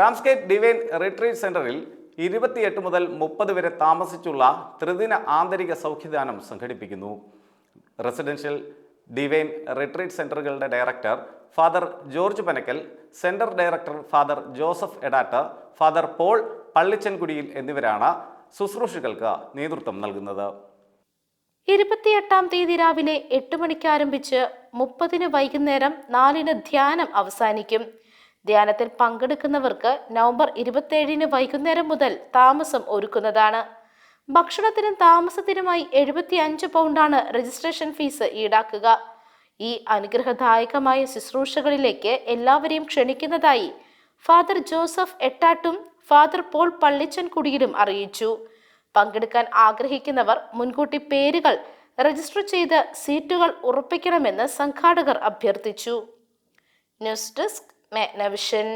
റാംസ്കേറ്റ് divine retreat സെന്ററിൽ ഇരുപത്തിയെട്ട് മുതൽ മുപ്പത് വരെ താമസിച്ചുള്ള ത്രിദിന ആന്തരിക സൗഖ്യദാനം സംഘടിപ്പിക്കുന്നു. Residential divine retreat സെന്ററുകളുടെ director father George Panakkal centre director father Joseph Edatt father Paul പള്ളിച്ചൻകുടിയിൽ എന്നിവരാണ് ശുശ്രൂഷകൾക്ക് നേതൃത്വം നൽകുന്നത്. ഇരുപത്തിയെട്ടാം തീയതി രാവിലെ എട്ട് മണിക്ക് ആരംഭിച്ച് മുപ്പതിന് വൈകുന്നേരം നാലിന് ധ്യാനം അവസാനിക്കും. ധ്യാനത്തിൽ പങ്കെടുക്കുന്നവർക്ക് നവംബർ ഇരുപത്തേഴിന് വൈകുന്നേരം മുതൽ താമസം ഒരുക്കുന്നതാണ്. ഭക്ഷണത്തിനും താമസത്തിനുമായി എഴുപത്തി അഞ്ച് പൗണ്ടാണ് രജിസ്ട്രേഷൻ ഫീസ് ഈടാക്കുക. ഈ അനുഗ്രഹദായകമായ ശുശ്രൂഷകളിലേക്ക് എല്ലാവരെയും ക്ഷണിക്കുന്നതായി ഫാദർ ജോസഫ് എട്ടാട്ടും ഫാദർ പോൾ പള്ളിച്ചൻ കുടിയിലും അറിയിച്ചു. പങ്കെടുക്കാൻ ആഗ്രഹിക്കുന്നവർ മുൻകൂട്ടി പേരുകൾ രജിസ്റ്റർ ചെയ്ത് സീറ്റുകൾ ഉറപ്പിക്കണമെന്ന് സംഘാടകർ അഭ്യർത്ഥിച്ചു. News desk മെഗ്നവിഷൻ